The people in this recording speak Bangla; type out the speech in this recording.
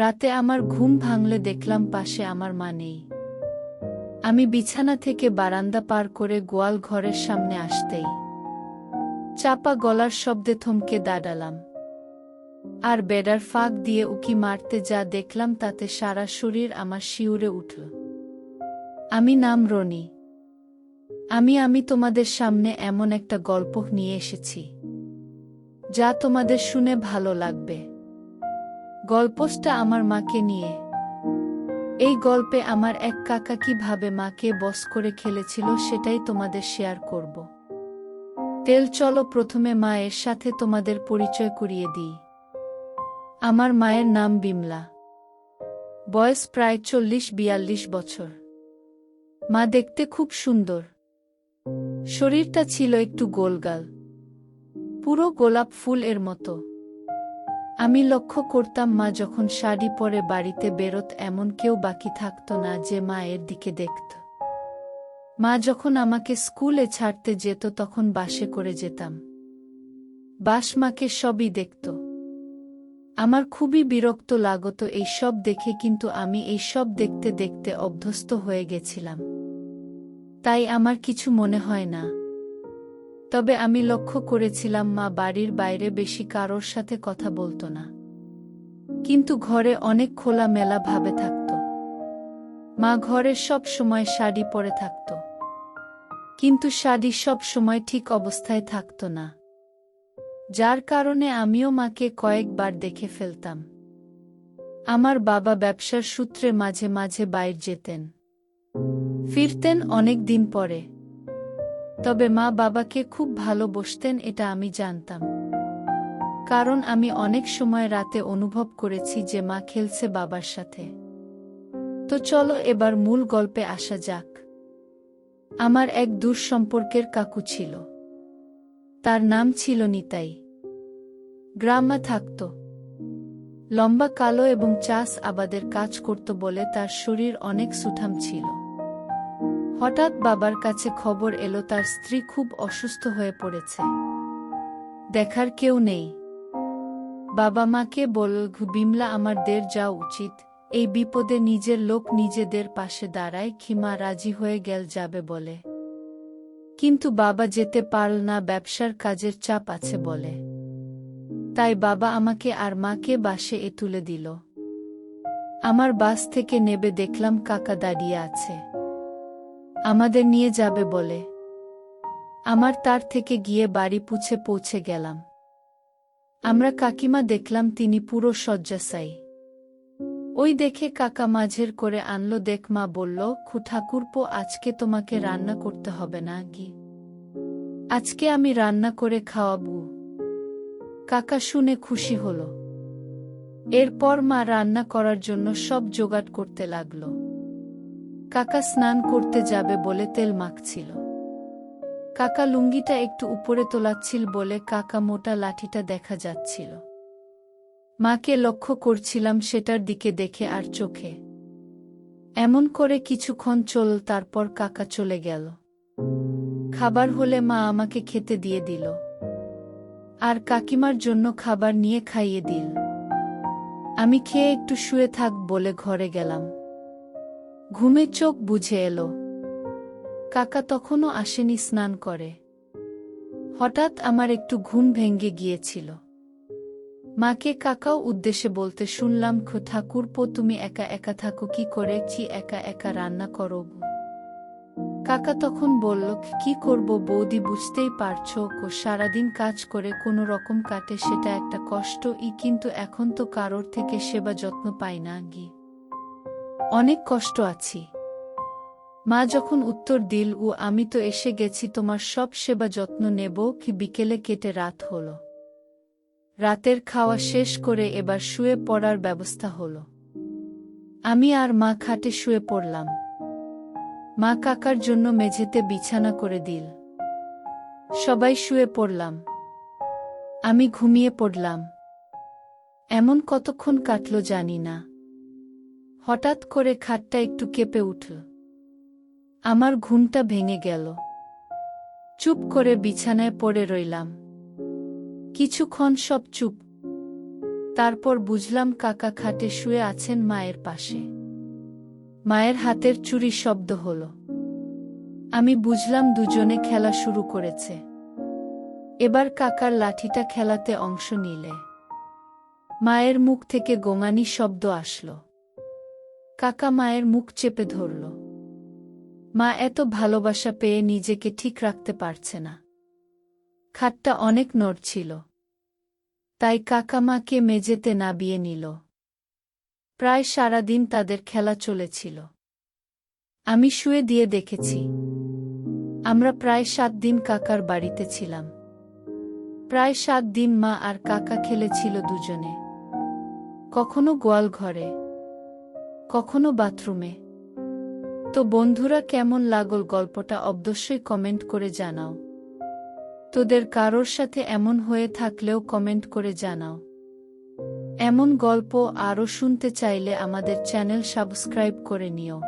রাতে আমার ঘুম ভাঙলে দেখলাম পাশে আমার মা নেই। আমি বিছানা থেকে বারান্দা পার করে গোয়াল ঘরের সামনে আসতেই চাপা গলার শব্দে থমকে দাঁড়ালাম। আর বেডার ফাঁক দিয়ে উকি মারতে যা দেখলাম তাতে সারা শরীর আমার শিউরে উঠল। আমি নাম রনি। আমি আমি তোমাদের সামনে এমন একটা গল্প নিয়ে এসেছি, যা তোমাদের শুনে ভালো লাগবে। গল্পটা আমার মাকে নিয়ে। এই গল্পে আমার এক কাকা কীভাবে মাকে বস করে খেলেছিল সেটাই তোমাদের শেয়ার করব। তেল চলো প্রথমে মায়ের সাথে তোমাদের পরিচয় করিয়ে দিই। আমার মায়ের নাম বিমলা। বয়স প্রায় চল্লিশ বিয়াল্লিশ বছর। মা দেখতে খুব সুন্দর। শরীরটা ছিল একটু গোলগাল। পুরো গোলাপ ফুল এর মতো। আমি লক্ষ্য করতাম মা যখন শাড়ি পরে বাড়িতে বেরোত, এমন কেউ বাকি থাকত না যে মায়ের দিকে দেখত। মা যখন আমাকে স্কুলে ছাড়তে যেত, তখন বাসে করে যেতাম। বাস মাকে সবই দেখত। আমার খুবই বিরক্ত লাগত এই সব দেখে, কিন্তু আমি এই সব দেখতে দেখতে অভ্যস্ত হয়ে গেছিলাম। তাই আমার কিছু মনে হয় না। তবে আমি লক্ষ্য করেছিলাম মা বাড়ির বাইরে বেশি কারোর সাথে কথা বলতো না। কিন্তু ঘরে অনেক খোলা মেলা ভাবে থাকত। মা ঘরে সব সময় শাড়ি পরে থাকত। কিন্তু শাড়ি সব সময় ঠিক অবস্থায় থাকত না। যার কারণে আমিও মাকে কয়েকবার দেখে ফেলতাম। আমার বাবা ব্যবসার সূত্রে মাঝে মাঝে বাইর যেতেন। ফিরতেন অনেক দিন পরে। তবে মা বাবাকে খুব ভালোবসতেন এটা আমি জানতাম। কারণ আমি অনেক সময় রাতে অনুভব করেছি যে মা খেলছে বাবার সাথে। তো চলো এবার মূল গল্পে আসা যাক। আমার এক দূর সম্পর্কের কাকু ছিল। তার নাম ছিল নিতাই। গ্রামা থাকত। লম্বা কালো এবং চাষ আবাদের কাজ করত বলে তার শরীর অনেক সুঠাম ছিল। হঠাৎ বাবার কাছে খবর এলো, তার স্ত্রী খুব অসুস্থ হয়ে পড়েছে। দেখার কেউ নেই। বাবা মাকে বল, বিমলা, আমার দের যাওয়া উচিত। এই বিপদে নিজের লোক নিজেদের পাশে দাঁড়ায় খিমা রাজি হয়ে গেল যাবে বলে। কিন্তু বাবা যেতে পারল না, ব্যবসার কাজের চাপ আছে বলে। তাই বাবা আমাকে আর মাকে বাসে এ তুলে দিল। আমার বাস থেকে নেবে, দেখলাম কাকা দাঁড়িয়ে আছে। আমাদের নিয়ে যাবে বলে। আমার তার থেকে গিয়ে বাড়ি পুছে পৌঁছে গেলাম। আমরা কাকিমা দেখলাম তিনি পুরো শয্যাশায়ী। ওই দেখে কাকা মাঝের করে আনলো, দেখ মা বলল খু ঠাকুরপো আজকে তোমাকে রান্না করতে হবে না কি আজকে আমি রান্না করে খাওয়াবো। কাকা শুনে খুশি হল। এরপর মা রান্না করার জন্য সব জোগাড় করতে লাগল। কাকা স্নান করতে যাবে বলে তেল মাখছিল। কাকা লুঙ্গিটা একটু উপরে তোলাচ্ছিল বলে কাকা মোটা লাঠিটা দেখা যাচ্ছিল। মাকে লক্ষ্য করছিলাম সেটার দিকে দেখে আর চোখে। এমন করে কিছুক্ষণ চল, তারপর কাকা চলে গেল। খাবার হলে মা আমাকে খেতে দিয়ে দিল। আর কাকিমার জন্য খাবার নিয়ে খাইয়ে দিল। আমি খেয়ে একটু শুয়ে থাক বলে ঘরে গেলাম। ঘুমে চোখ বুঝে এলো। কাকা তখনও আসেনি স্নান করে। হঠাৎ আমার একটু ঘুম ভেঙ্গে গিয়েছিল। মাকে কাকাও উদ্দেশ্যে বলতে শুনলাম, খো ঠাকুরপো তুমি একা একা থাকো, কি করে? কি একা একা রান্না করো কাকা তখন বলল, কি করব বৌদি, বুঝতেই পারছ কো সারাদিন কাজ করে কোনো রকম কাটে, সেটা একটা কষ্ট, ই কিন্তু এখন তো কারোর থেকে সেবা যত্ন পাই না, গি। অনেক কষ্ট আছি। মা যখন উত্তর দিল ও আমি তো এসে গেছি, তোমার সব সেবা যত্ন নেব, কি বিকেলে কেটে রাত হল। রাতের খাওয়া শেষ করে এবার শুয়ে পড়ার ব্যবস্থা হল। আমি আর মা খাটে শুয়ে পড়লাম। মা কাকার জন্য মেঝেতে বিছানা করে দিল। সবাই শুয়ে পড়লাম। আমি ঘুমিয়ে পড়লাম। এমন কতক্ষণ কাটল জানি না। হঠাৎ করে খাটটা একটু কেঁপে উঠল। আমার ঘুমটা ভেঙে গেল। চুপ করে বিছানায় পড়ে রইলাম। কিছুক্ষণ সব চুপ। তারপর বুঝলাম কাকা খাটে শুয়ে আছেন মায়ের পাশে। মায়ের হাতের চুরি শব্দ হল। আমি বুঝলাম দুজনে খেলা শুরু করেছে। এবার কাকার লাঠিটা খেলাতে অংশ নিলে। মায়ের মুখ থেকে গোঙানি শব্দ আসলো। কাকা মায়ের মুখ চেপে ধরল। মা এত ভালোবাসা পেয়ে নিজেকে ঠিক রাখতে পারছে না। খাটটা অনেক নড়ছিল তাই কাকা মাকে মেঝেতে নাবিয়ে নিল। প্রায় সারাদিন তাদের খেলা চলেছিল। আমি শুয়ে দিয়ে দেখেছি। আমরা প্রায় সাত দিন কাকার বাড়িতে ছিলাম। প্রায় সাত দিন মা আর কাকা খেলেছিল দুজনে। কখনো গোয়াল ঘরে কখনো বাথরুমে। তো বন্ধুরা, কেমন লাগল গল্পটা অবশ্যই কমেন্ট করে জানাও। তোদের কারোর সাথে এমন হয়ে থাকলেও কমেন্ট করে জানাও। এমন গল্প আরও শুনতে চাইলে আমাদের চ্যানেল সাবস্ক্রাইব করে নিও।